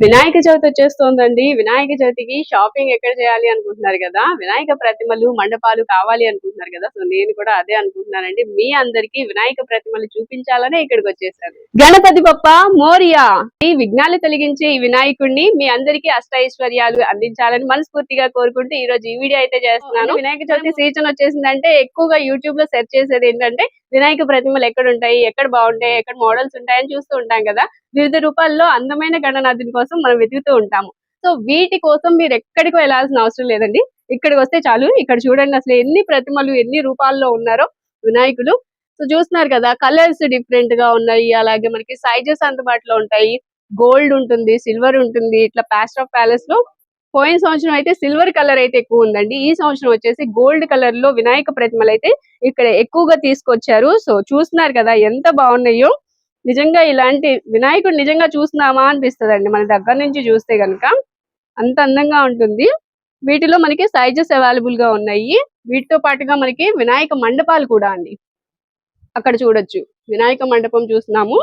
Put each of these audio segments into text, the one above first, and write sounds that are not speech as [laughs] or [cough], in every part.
వినాయక చవితి వచ్చేస్తోందండి. వినాయక చవితికి షాపింగ్ ఎక్కడ చేయాలి అనుకుంటున్నారు కదా? వినాయక ప్రతిమలు మండపాలు కావాలి అనుకుంటున్నారు కదా? సో నేను కూడా అదే అనుకుంటున్నానండి. మీ అందరికి వినాయక ప్రతిమలు చూపించాలనే ఇక్కడికి వచ్చేసాను. గణపతి బప్ప మోరియా. ఈ విఘ్నాలు తొలగించే ఈ వినాయకుడిని మీ అందరికీ అష్టైశ్వర్యాలు అందించాలని మనస్ఫూర్తిగా కోరుకుంటూ ఈ రోజు ఈ వీడియో అయితే చేస్తున్నాను. వినాయక చవితి సీజన్ వచ్చేసిందంటే ఎక్కువగా యూట్యూబ్లో సెర్చ్ చేసేది ఏంటంటే వినాయక ప్రతిమలు ఎక్కడ ఉంటాయి ఎక్కడ బాగుంటాయి ఎక్కడ మోడల్స్ ఉంటాయని చూస్తూ ఉంటాం కదా? వివిధ రూపాల్లో అందమైన గణనాథుని కోసం మనం వెతుకుతూ ఉంటాము. సో వీటి కోసం మీరు ఎక్కడికి వెళ్ళాల్సిన అవసరం లేదండి. ఇక్కడికి వస్తే చాలు. ఇక్కడ చూడండి అసలు ఎన్ని ప్రతిమలు ఎన్ని రూపాల్లో ఉన్నారో వినాయకులు. సో చూస్తున్నారు కదా కలర్స్ డిఫరెంట్గా ఉన్నాయి. అలాగే మనకి సైజెస్ అందుబాటులో ఉంటాయి. గోల్డ్ ఉంటుంది సిల్వర్ ఉంటుంది. ఇట్లా ప్యాస్ట్ ఆఫ్ ప్యాలెస్లో పోయిన సంవత్సరం అయితే సిల్వర్ కలర్ అయితే ఎక్కువ ఉందండి. ఈ సంవత్సరం వచ్చేసి గోల్డ్ కలర్లో వినాయక ప్రతిమలు అయితే ఇక్కడ ఎక్కువగా తీసుకొచ్చారు. సో చూస్తున్నారు కదా ఎంత బాగున్నాయో. నిజంగా ఇలాంటి వినాయకుడు నిజంగా చూస్తున్నామా అనిపిస్తుందండి. మన దగ్గర నుంచి చూస్తే గనుక అంత అందంగా ఉంటుంది. వీటిలో మనకి సైజెస్ అవైలబుల్గా ఉన్నాయి. వీటితో పాటుగా మనకి వినాయక మండపాలు కూడా అండి. అక్కడ చూడొచ్చు. వినాయక మండపం చూస్తున్నాము.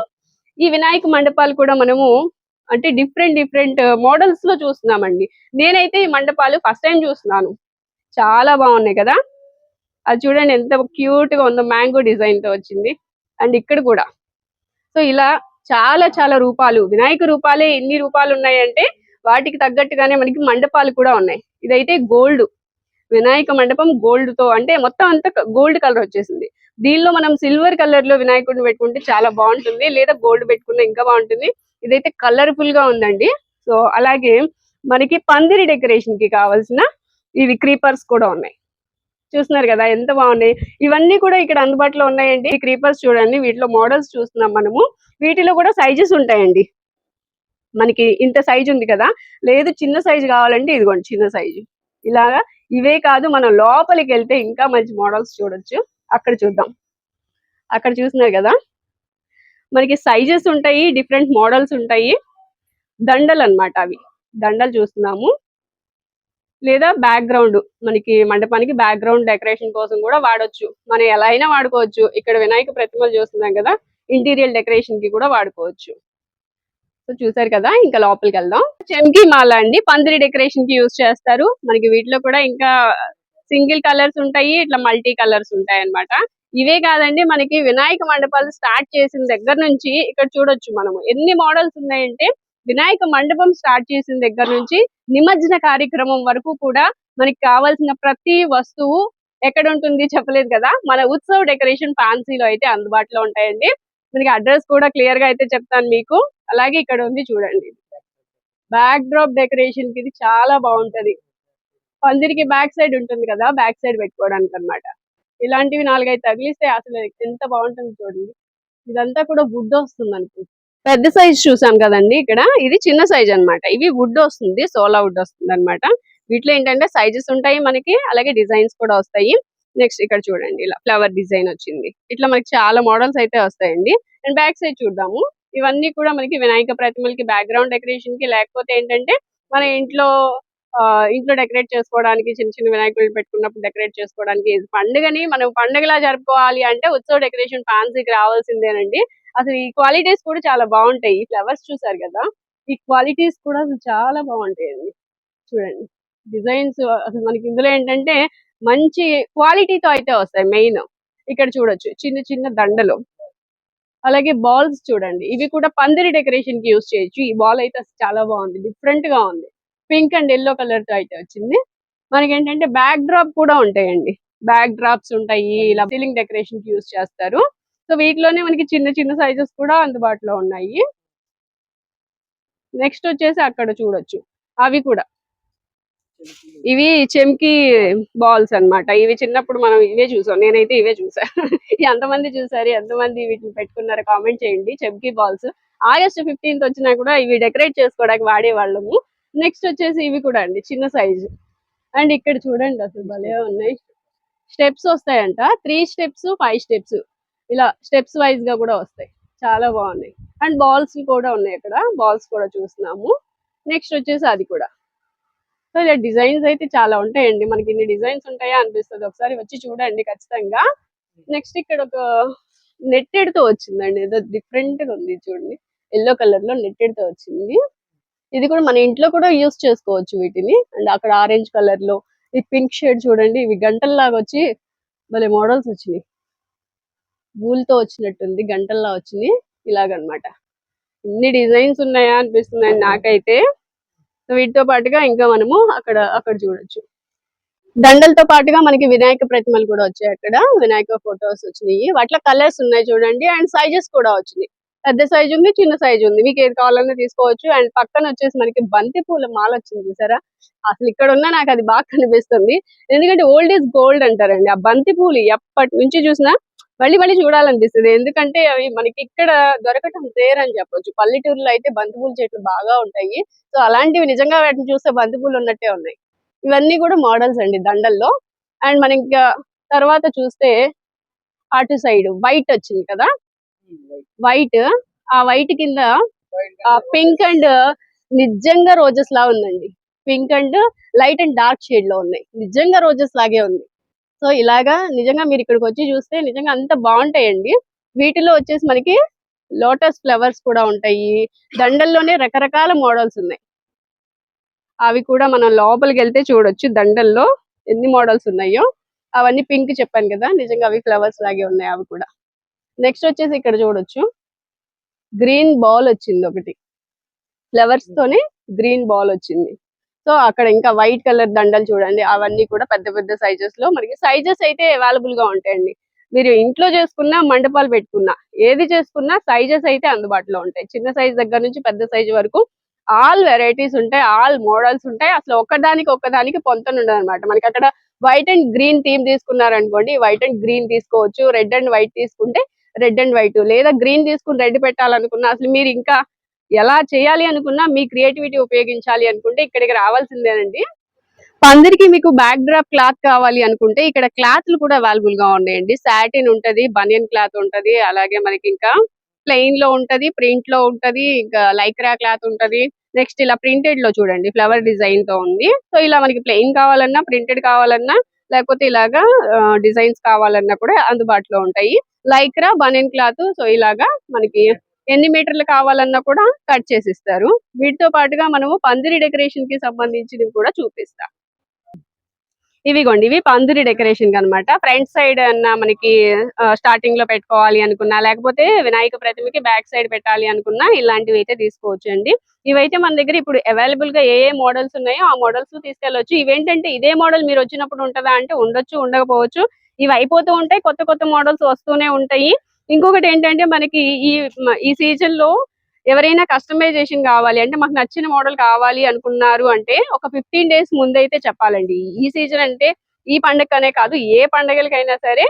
ఈ వినాయక మండపాలు కూడా మనము అంటే డిఫరెంట్ డిఫరెంట్ మోడల్స్లో చూస్తున్నామండి. నేనైతే ఈ మండపాలు ఫస్ట్ టైం చూస్తున్నాను. చాలా బాగున్నాయి కదా. అది చూడండి ఎంత క్యూట్గా ఉందో. మ్యాంగో డిజైన్తో వచ్చింది. అండ్ ఇక్కడ కూడా సో ఇలా చాలా చాలా రూపాలు వినాయక రూపాలే ఎన్ని రూపాలు ఉన్నాయంటే వాటికి తగ్గట్టుగానే మనకి మండపాలు కూడా ఉన్నాయి. ఇదైతే గోల్డ్ వినాయక మండపం గోల్డ్తో అంటే మొత్తం అంతా గోల్డ్ కలర్ వచ్చేసింది. దీనిలో మనం సిల్వర్ కలర్లో వినాయకుడిని పెట్టుకుంటే చాలా బాగుంటుంది లేదా గోల్డ్ పెట్టుకున్నా ఇంకా బాగుంటుంది. ఇదైతే కలర్ఫుల్గా ఉందండి. సో అలాగే మనకి పందిరి డెకరేషన్కి కావాల్సిన ఇవి క్రీపర్స్ కూడా ఉన్నాయి. చూస్తున్నారు కదా ఎంత బాగున్నాయి. ఇవన్నీ కూడా ఇక్కడ అందుబాటులో ఉన్నాయండి. క్రీపర్స్ చూడండి వీటిలో మోడల్స్ చూస్తున్నాం మనము. వీటిలో కూడా సైజెస్ ఉంటాయండి. మనకి ఇంత సైజు ఉంది కదా లేదు చిన్న సైజు కావాలంటే ఇదిగోండి చిన్న సైజు ఇలాగా ఇవే కాదు మనం లోపలికి వెళ్తే ఇంకా మంచి మోడల్స్ చూడొచ్చు. అక్కడ చూద్దాం. అక్కడ చూస్తున్నారు కదా మనకి సైజెస్ ఉంటాయి డిఫరెంట్ మోడల్స్ ఉంటాయి. దండలు అన్నమాట అవి. దండలు చూస్తున్నాము. లేదా బ్యాక్గ్రౌండ్ మనకి మండపానికి బ్యాక్గ్రౌండ్ డెకరేషన్ కోసం కూడా వాడొచ్చు. మనం ఎలా అయినా వాడుకోవచ్చు. ఇక్కడ వినాయక ప్రతిమలు చూస్తున్నాం కదా ఇంటీరియర్ డెకరేషన్కి కూడా వాడుకోవచ్చు. సో చూసారు కదా ఇంకా లోపలికి వెళ్దాం. చెంకి మాల అండి. పందిరి డెకరేషన్కి యూజ్ చేస్తారు. మనకి వీటిలో కూడా ఇంకా సింగిల్ కలర్స్ ఉంటాయి ఇట్లా మల్టీ కలర్స్ ఉంటాయి అన్నమాట. ఇవే కాదండి మనకి వినాయక మండపాలు స్టార్ట్ చేసిన దగ్గర నుంచి ఇక్కడ చూడొచ్చు మనము ఎన్ని మోడల్స్ ఉన్నాయంటే వినాయక మండపం స్టార్ట్ చేసిన దగ్గర నుంచి నిమజ్జన కార్యక్రమం వరకు కూడా మనకి కావాల్సిన ప్రతి వస్తువు ఎక్కడ ఉంటుంది చెప్పలేదు కదా? మన ఉత్సవ డెకరేషన్ ఫ్యాన్సీలో అయితే అందుబాటులో ఉంటాయండి. మనకి అడ్రస్ కూడా క్లియర్గా అయితే చెప్తాను మీకు. అలాగే ఇక్కడ ఉంది చూడండి. బ్యాక్ డ్రాప్ డెకరేషన్కి ఇది చాలా బాగుంటది. పందిరికి బ్యాక్ సైడ్ ఉంటుంది కదా? బ్యాక్ సైడ్ పెట్టుకోవడానికి అనమాట ఇలాంటివి నాలుగైదు తగిలిస్తే అసలు ఎంత బాగుంటుంది చూడండి. ఇదంతా కూడా వుడ్ వస్తుంది అనుకుంటుంది పెద్ద సైజ్ చూసాం కదండి ఇక్కడ. ఇది చిన్న సైజ్ అన్నమాట. ఇవి వుడ్ వస్తుంది సోలా వుడ్ వస్తుంది అనమాట వీటిలో ఏంటంటే సైజెస్ ఉంటాయి మనకి అలాగే డిజైన్స్ కూడా వస్తాయి. నెక్స్ట్ ఇక్కడ చూడండి ఇలా ఫ్లవర్ డిజైన్ వచ్చింది. ఇట్లా మనకి చాలా మోడల్స్ అయితే వస్తాయండి. అండ్ బ్యాక్ సైడ్ చూద్దాము. ఇవన్నీ కూడా మనకి వినాయక ప్రతిమలకి బ్యాక్గ్రౌండ్ డెకరేషన్కి లేకపోతే ఏంటంటే మన ఇంట్లో ఇంట్లో డెకరేట్ చేసుకోవడానికి చిన్న చిన్న వినాయకులు పెట్టుకున్నప్పుడు డెకరేట్ చేసుకోవడానికి పండుగని మనం పండుగలా జరుపుకోవాలి అంటే ఉత్సవ డెకరేషన్ ఫ్యాన్సీకి రావాల్సిందేనండి. అసలు ఈ క్వాలిటీస్ కూడా చాలా బాగుంటాయి. ఈ ఫ్లవర్స్ చూసారు కదా? ఈ క్వాలిటీస్ కూడా అసలు చాలా అండి చూడండి. డిజైన్స్ అసలు మనకి ఇందులో ఏంటంటే మంచి క్వాలిటీతో అయితే వస్తాయి మెయిన్. ఇక్కడ చూడొచ్చు. చిన్న చిన్న దండలు. అలాగే బాల్స్ చూడండి. ఇవి కూడా పందిరి డెకరేషన్కి యూస్ చేయొచ్చు. ఈ బాల్ అయితే చాలా బాగుంది. డిఫరెంట్గా ఉంది. పింక్ అండ్ ఎల్లో కలర్తో అయితే వచ్చింది. మనకి ఏంటంటే బ్యాక్ డ్రాప్ కూడా ఉంటాయండి. బ్యాక్ డ్రాప్స్ ఉంటాయి. ఇలా సీలింగ్ డెకరేషన్కి యూస్ చేస్తారు. సో వీటిలోనే మనకి చిన్న చిన్న సైజెస్ కూడా అందుబాటులో ఉన్నాయి. నెక్స్ట్ వచ్చేసి అక్కడ చూడొచ్చు. అవి కూడా. ఇవి చెంకి బాల్స్ అన్నమాట. ఇవి చిన్నప్పుడు మనం ఇవే చూసాం. నేనైతే ఇవే చూసా. [laughs] ఎంతమంది చూసారు ఎంతమంది వీటిని పెట్టుకున్నారు కామెంట్ చేయండి. చెంకి బాల్స్ ఆగస్ట్ ఫిఫ్టీన్త్ వచ్చినా కూడా ఇవి డెకరేట్ చేసుకోవడానికి వాడేవాళ్ళము నెక్స్ట్ వచ్చేసి ఇవి కూడా అండి చిన్న సైజు అండ్ ఇక్కడ చూడండి అసలు భలే ఉన్నాయి. స్టెప్స్ వస్తాయంట. త్రీ స్టెప్స్ ఫైవ్ స్టెప్స్ ఇలా స్టెప్స్ వైజ్గా కూడా వస్తాయి. చాలా బాగున్నాయి. అండ్ బాల్స్ కూడా ఉన్నాయి ఇక్కడ బాల్స్ కూడా చూస్తున్నాము. నెక్స్ట్ వచ్చేసి అది కూడా. సో ఇలా డిజైన్స్ అయితే చాలా ఉంటాయండి. మనకి ఇన్ని డిజైన్స్ ఉంటాయా అనిపిస్తుంది. ఒకసారి వచ్చి చూడండి ఖచ్చితంగా. నెక్స్ట్ ఇక్కడ ఒక నెట్టెడ్తో వచ్చిందండి. ఏదో డిఫరెంట్గా ఉంది చూడండి. ఎల్లో కలర్లో నెట్టెడ్తో వచ్చింది. ఇది కూడా మన ఇంట్లో కూడా యూస్ చేసుకోవచ్చు వీటిని. అండ్ అక్కడ ఆరెంజ్ కలర్లో ఈ పింక్ షేడ్ చూడండి. ఇవి గంటల్లాగా వచ్చి భలే మోడల్స్ వచ్చినాయి. తో వచ్చినట్టుంది గంటల్లా వచ్చినాయి ఇలాగనమాట. ఇన్ని డిజైన్స్ ఉన్నాయా అనిపిస్తున్నాయి నాకైతే. వీటితో పాటుగా ఇంకా మనము అక్కడ అక్కడ చూడొచ్చు. దండలతో పాటుగా మనకి వినాయక ప్రతిమలు కూడా వచ్చాయి అక్కడ. వినాయక ఫొటోస్ వచ్చినాయి. వాటిలో కలర్స్ ఉన్నాయి చూడండి. అండ్ సైజెస్ కూడా వచ్చినాయి. పెద్ద సైజ్ ఉంది చిన్న సైజు ఉంది. మీకు ఏది కావాలన్నా తీసుకోవచ్చు. అండ్ పక్కన వచ్చేసి మనకి బంతి పూల మాల వచ్చింది చూసారా? అసలు ఇక్కడ ఉన్న నాకు అది బాగా కనిపిస్తుంది. ఎందుకంటే ఓల్డ్ ఈజ్ గోల్డ్ అంటారండి. ఆ బంతి పూలు ఎప్పటి నుంచి చూసినా మళ్ళీ మళ్ళీ చూడాలనిపిస్తుంది. ఎందుకంటే అవి మనకి ఇక్కడ దొరకటం రేర్ అని చెప్పొచ్చు. పల్లెటూరులో అయితే బంతిపూల చెట్లు బాగా ఉంటాయి. సో అలాంటివి నిజంగా వాటిని చూస్తే బంతిపూలు ఉన్నట్టే ఉన్నాయి. ఇవన్నీ కూడా మోడల్స్ అండి దండల్లో. అండ్ మనం ఇంకా తర్వాత చూస్తే అటు సైడ్ వైట్ వచ్చింది కదా? వైట్. ఆ వైట్ కింద పింక్ అండ్ నిజంగా రోజెస్ లా ఉందండి. Pink and light and dark షేడ్లో ఉన్నాయి. నిజంగా రోజెస్ లాగే ఉంది. సో ఇలాగా నిజంగా మీరు ఇక్కడికి వచ్చి చూస్తే నిజంగా అంత బాగుంటాయండి. వీటిలో వచ్చేసి మనకి లోటస్ ఫ్లవర్స్ కూడా ఉంటాయి. దండల్లోనే రకరకాల మోడల్స్ ఉన్నాయి. అవి కూడా మనం లోపలికి వెళ్తే చూడొచ్చు దండల్లో ఎన్ని మోడల్స్ ఉన్నాయో. అవన్నీ పింక్ చెప్పాను కదా నిజంగా అవి ఫ్లవర్స్ లాగే ఉన్నాయి అవి కూడా. నెక్స్ట్ వచ్చేసి ఇక్కడ చూడొచ్చు. గ్రీన్ బాల్ వచ్చింది ఒకటి. ఫ్లవర్స్ తోనే గ్రీన్ బాల్ వచ్చింది. సో అక్కడ ఇంకా వైట్ కలర్ దండలు చూడండి అవన్నీ కూడా పెద్ద పెద్ద సైజెస్లో మనకి సైజెస్ అయితే అవైలబుల్గా ఉంటాయండి. మీరు ఇంట్లో చేసుకున్నా మండపాలు పెట్టుకున్నా ఏది చేసుకున్నా సైజెస్ అయితే అందుబాటులో ఉంటాయి. చిన్న సైజ్ దగ్గర నుంచి పెద్ద సైజ్ వరకు ఆల్ వెరైటీస్ ఉంటాయి ఆల్ మోడల్స్ ఉంటాయి. అసలు ఒకదానికి ఒకదానికి పొంతన ఉండదు అనమాట మనకి అక్కడ వైట్ అండ్ గ్రీన్ థీమ్ తీసుకున్నారనుకోండి వైట్ అండ్ గ్రీన్ తీసుకోవచ్చు రెడ్ అండ్ వైట్ తీసుకుంటే రెడ్ అండ్ వైట్ లేదా గ్రీన్ తీసుకుని రెడ్ పెట్టాలనుకున్నా అసలు మీరు ఇంకా ఎలా చేయాలి అనుకున్నా మీ క్రియేటివిటీ ఉపయోగించాలి అనుకుంటే ఇక్కడికి రావాల్సిందేనండి. పందిరికి మీకు బ్యాక్ డ్రాప్ క్లాత్ కావాలి అనుకుంటే ఇక్కడ క్లాత్లు కూడా అవైలబుల్గా ఉన్నాయండి. సాటిన్ ఉంటది బనియన్ క్లాత్ ఉంటది అలాగే మనకి ఇంకా ప్లెయిన్లో ఉంటది ప్రింట్లో ఉంటది ఇంకా లైక్రా క్లాత్ ఉంటది. నెక్స్ట్ ఇలా ప్రింటెడ్లో చూడండి ఫ్లవర్ డిజైన్తో ఉంది. సో ఇలా మనకి ప్లెయిన్ కావాలన్నా ప్రింటెడ్ కావాలన్నా లేకపోతే ఇలాగా డిజైన్స్ కావాలన్నా కూడా అందుబాటులో ఉంటాయి. లైక్రా బనియన్ క్లాత్ సో ఇలాగా మనకి ఎన్ని మీటర్లు కావాలన్నా కూడా కట్ చేసి ఇస్తారు వీటితో పాటుగా మనము పందిరి డెకరేషన్కి సంబంధించినవి కూడా చూపిస్తాం. ఇవిగోండి ఇవి పందిరి డెకరేషన్ అన్నమాట. ఫ్రంట్ సైడ్ అన్న మనకి స్టార్టింగ్లో పెట్టుకోవాలి అనుకున్నా లేకపోతే వినాయక ప్రతిమకి బ్యాక్ సైడ్ పెట్టాలి అనుకున్నా ఇలాంటివి అయితే తీసుకోవచ్చు అండి. ఇవైతే మన దగ్గర ఇప్పుడు అవైలబుల్గా ఏ ఏ మోడల్స్ ఉన్నాయో ఆ మోడల్స్ తీసుకెళ్ళొచ్చు. ఇవేంటంటే ఇదే మోడల్ మీరు వచ్చినప్పుడు ఉంటుందా అంటే ఉండొచ్చు ఉండకపోవచ్చు. ఇవి అయిపోతూ ఉంటాయి కొత్త కొత్త మోడల్స్ వస్తూనే ఉంటాయి. ఇంకొకటి ఏంటంటే మనకి ఈ ఈ సీజన్లో ఎవరైనా కస్టమైజేషన్ కావాలి అంటే మాకు నచ్చిన మోడల్ కావాలి అనుకున్నారు అంటే ఒక ఫిఫ్టీన్ డేస్ ముందైతే చెప్పాలండి. ఈ సీజన్ అంటే ఈ పండగనే కాదు ఏ పండగలకైనా సరే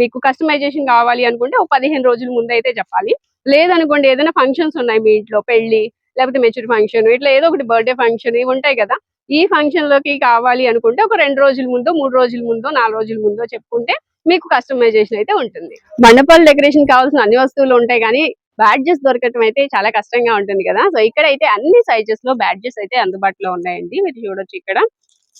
మీకు కస్టమైజేషన్ కావాలి అనుకుంటే ఒక పదిహేను రోజుల ముందైతే చెప్పాలి. లేదనుకోండి ఏదైనా ఫంక్షన్స్ ఉన్నాయి మీ ఇంట్లో పెళ్ళి లేకపోతే మెచ్యూర్ ఫంక్షన్ ఇట్లా ఏదో ఒకటి బర్త్డే ఫంక్షన్ ఇవి ఉంటాయి కదా ఈ ఫంక్షన్లోకి కావాలి అనుకుంటే ఒక రెండు రోజుల ముందో మూడు రోజుల ముందో నాలుగు రోజుల ముందో చెప్పుకుంటే మీకు కస్టమైజేషన్ అయితే ఉంటుంది. మండపాల డెకరేషన్ కావాల్సిన అన్ని వస్తువులు ఉంటాయి కానీ బ్యాడ్జెస్ దొరకటం అయితే చాలా కష్టంగా ఉంటుంది కదా. సో ఇక్కడ అయితే అన్ని సైజెస్లో బ్యాడ్జెస్ అయితే అందుబాటులో ఉన్నాయండి. మీరు చూడొచ్చు ఇక్కడ.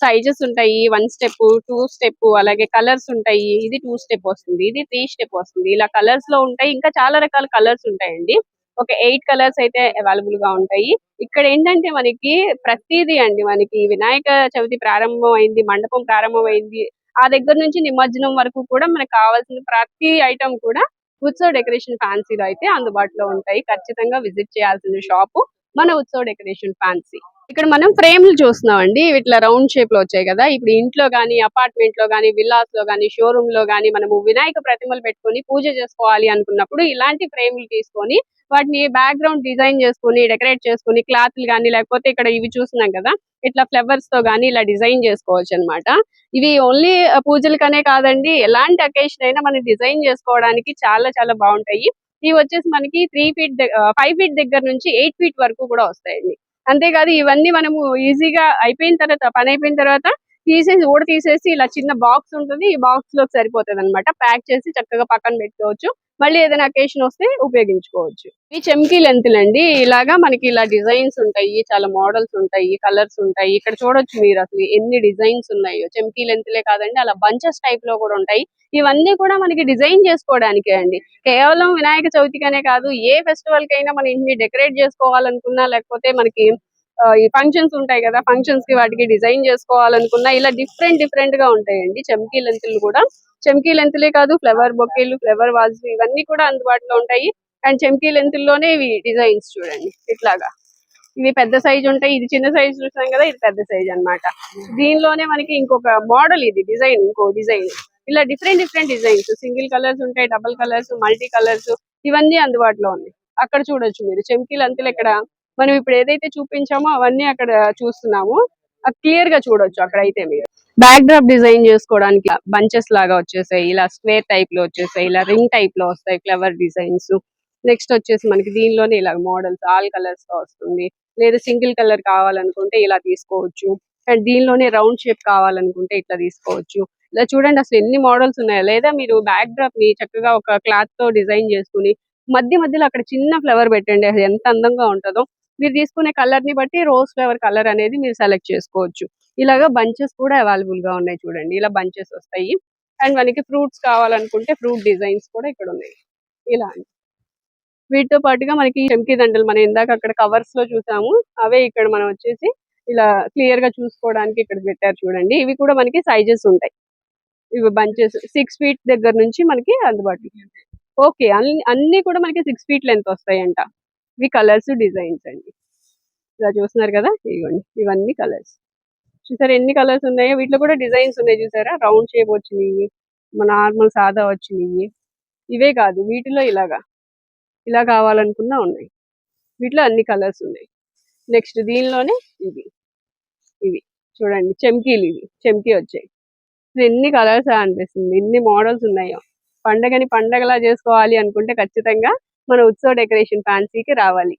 సైజెస్ ఉంటాయి వన్ స్టెప్ టూ స్టెప్ అలాగే కలర్స్ ఉంటాయి. ఇది టూ స్టెప్ వస్తుంది ఇది త్రీ స్టెప్ వస్తుంది. ఇలా కలర్స్లో ఉంటాయి. ఇంకా చాలా రకాల కలర్స్ ఉంటాయండి. ఒక ఎయిట్ కలర్స్ అయితే అవైలబుల్గా ఉంటాయి. ఇక్కడ ఏంటంటే మనకి ప్రతిదీ అండి. మనకి వినాయక చవితి ప్రారంభం అయింది మండపం ప్రారంభం అయింది ఆ దగ్గర నుంచి నిమజ్జనం వరకు కూడా మనకు కావాల్సిన ప్రతి ఐటమ్ కూడా ఉత్సవ డెకరేషన్ ఫ్యాన్సీలో అయితే అందుబాటులో ఉంటాయి. ఖచ్చితంగా విజిట్ చేయాల్సిన షాపు మన ఉత్సవ డెకరేషన్ ఫ్యాన్సీ ఇక్కడ మనం ఫ్రేమ్లు చూస్తున్నాం అండి ఇట్లా రౌండ్ షేప్లో వచ్చాయి కదా. ఇప్పుడు ఇంట్లో గానీ అపార్ట్మెంట్లో గానీ విల్లాస్లో గానీ షోరూమ్లో గానీ మనము వినాయక ప్రతిమలు పెట్టుకొని పూజ చేసుకోవాలి అనుకున్నప్పుడు ఇలాంటి ఫ్రేమ్లు తీసుకొని వాటిని బ్యాక్గ్రౌండ్ డిజైన్ చేసుకొని డెకరేట్ చేసుకొని క్లాత్లు గానీ లేకపోతే ఇక్కడ ఇవి చూస్తున్నాం కదా. ఇట్లా ఫ్లవర్స్తో గానీ ఇలా డిజైన్ చేసుకోవచ్చు అన్నమాట ఇవి ఓన్లీ పూజలకనే కాదండి ఎలాంటి అకేషన్ అయినా మనం డిజైన్ చేసుకోవడానికి చాలా చాలా బాగుంటాయి. ఇవి వచ్చేసి మనకి త్రీ ఫీట్ ఫైవ్ ఫీట్ దగ్గర నుంచి ఎయిట్ ఫీట్ వరకు కూడా వస్తాయండి. అంతేకాదు ఇవన్నీ మనము ఈజీగా అయిపోయిన తర్వాత పని అయిపోయిన తర్వాత తీసేసి ఊడ తీసేసి ఇలా చిన్న బాక్స్ ఉంటుంది. ఈ బాక్స్లోకి సరిపోతుంది అనమాట ప్యాక్ చేసి చక్కగా పక్కన పెట్టుకోవచ్చు. మళ్ళీ ఏదైనా అకేషన్ వస్తే ఉపయోగించుకోవచ్చు. ఈ చెమ్కీ లెంత్ అండి ఇలాగా మనకి ఇలా డిజైన్స్ ఉంటాయి చాలా మోడల్స్ ఉంటాయి కలర్స్ ఉంటాయి. ఇక్కడ చూడొచ్చు మీరు అసలు ఎన్ని డిజైన్స్ ఉన్నాయో. చెమ్కీ లెంతులే కాదండి అలా బంచెస్ టైప్లో కూడా ఉంటాయి. ఇవన్నీ కూడా మనకి డిజైన్ చేసుకోవడానికే అండి. కేవలం వినాయక చవితికనే కాదు ఏ ఫెస్టివల్ కైనా మన ఇంటిని డెకరేట్ చేసుకోవాలనుకున్నా లేకపోతే మనకి ఈ ఫంక్షన్స్ ఉంటాయి కదా ఫంక్షన్స్కి వాటికి డిజైన్ చేసుకోవాలనుకున్నా ఇలా డిఫరెంట్ డిఫరెంట్గా ఉంటాయండి. చమ్కీ లెంతులు కూడా. చమ్కీ లెంతులే కాదు ఫ్లవర్ బొకేలు ఫ్లవర్ వాజ్ ఇవన్నీ కూడా అందుబాటులో ఉంటాయి. అండ్ చమ్కీ లెంతుల్లోనే ఇవి డిజైన్స్ చూడండి ఇట్లాగా. ఇవి పెద్ద సైజ్ ఉంటాయి ఇది చిన్న సైజ్ చూసాం కదా ఇది పెద్ద సైజ్ అన్నమాట. దీనిలోనే మనకి ఇంకొక మోడల్ ఇది డిజైన్ ఇంకో డిజైన్ ఇలా different different designs single colours ఉంటాయి డబుల్ కలర్స్ మల్టీ కలర్స్ ఇవన్నీ అందుబాటులో ఉన్నాయి. అక్కడ చూడొచ్చు మీరు. చెంకీలు అంతులు ఇక్కడ మనం ఇప్పుడు ఏదైతే చూపించామో అవన్నీ అక్కడ చూస్తున్నాము. క్లియర్గా చూడొచ్చు అక్కడ అయితే మీరు. బ్యాక్ డ్రాప్ డిజైన్ చేసుకోవడానికి బంచెస్ లాగా వచ్చేసాయి. ఇలా స్క్వేర్ టైప్లో వచ్చేసాయి. ఇలా రింగ్ టైప్లో వస్తాయి ఫ్లవర్ డిజైన్స్ నెక్స్ట్ వచ్చేసి మనకి దీనిలోనే ఇలా మోడల్స్ ఆల్ కలర్స్తో వస్తుంది. లేదా సింగిల్ కలర్ కావాలనుకుంటే ఇలా తీసుకోవచ్చు. అండ్ దీనిలోనే రౌండ్ షేప్ కావాలనుకుంటే ఇట్లా తీసుకోవచ్చు. ఇలా చూడండి అసలు ఎన్ని మోడల్స్ ఉన్నాయో. లేదా మీరు బ్యాక్ డ్రాప్ని చక్కగా ఒక క్లాత్తో డిజైన్ చేసుకుని మధ్య మధ్యలో అక్కడ చిన్న ఫ్లవర్ పెట్టండి. అది ఎంత అందంగా ఉంటుందో. మీరు తీసుకునే కలర్ని బట్టి రోజ్ ఫ్లవర్ కలర్ అనేది మీరు సెలెక్ట్ చేసుకోవచ్చు. ఇలాగా బంచెస్ కూడా అవైలబుల్గా ఉన్నాయి చూడండి. ఇలా బంచెస్ వస్తాయి. అండ్ మనకి ఫ్రూట్స్ కావాలనుకుంటే ఫ్రూట్ డిజైన్స్ కూడా ఇక్కడ ఉన్నాయి. ఇలా వీటితో పాటుగా మనకి చెంకి దండలు మనం ఇందాక అక్కడ కవర్స్లో చూసాము. అవే ఇక్కడ మనం వచ్చేసి ఇలా క్లియర్గా చూసుకోవడానికి ఇక్కడ పెట్టారు చూడండి. ఇవి కూడా మనకి సైజెస్ ఉంటాయి. ఇవి బంచెస్ సిక్స్ ఫీట్ దగ్గర నుంచి మనకి అందుబాటులో ఓకే అన్ని అన్ని కూడా మనకి సిక్స్ ఫీట్ లెంత్ వస్తాయంట. ఇవి కలర్స్ డిజైన్స్ అండి. ఇలా చూస్తున్నారు కదా ఇవ్వండి ఇవన్నీ కలర్స్. చూసారా ఎన్ని కలర్స్ ఉన్నాయో? వీటిలో కూడా డిజైన్స్ ఉన్నాయి చూసారా? రౌండ్ షేప్ వచ్చినాయి నార్మల్ సాదా వచ్చినాయి ఇవే కాదు వీటిలో ఇలాగా ఇలా కావాలనుకున్నా ఉన్నాయి. వీటిలో అన్ని కలర్స్ ఉన్నాయి. నెక్స్ట్ దీనిలోనే ఇవి ఇవి. చూడండి చెమ్కీలు ఇవి చెమ్కీ వచ్చాయి. ఎన్ని కలర్స్ అనిపిస్తుంది ఎన్ని మోడల్స్ ఉన్నాయో. పండగని పండగలా చేసుకోవాలి అనుకుంటే ఖచ్చితంగా మన ఉత్సవ డెకరేషన్ ఫ్యాన్సీకి రావాలి.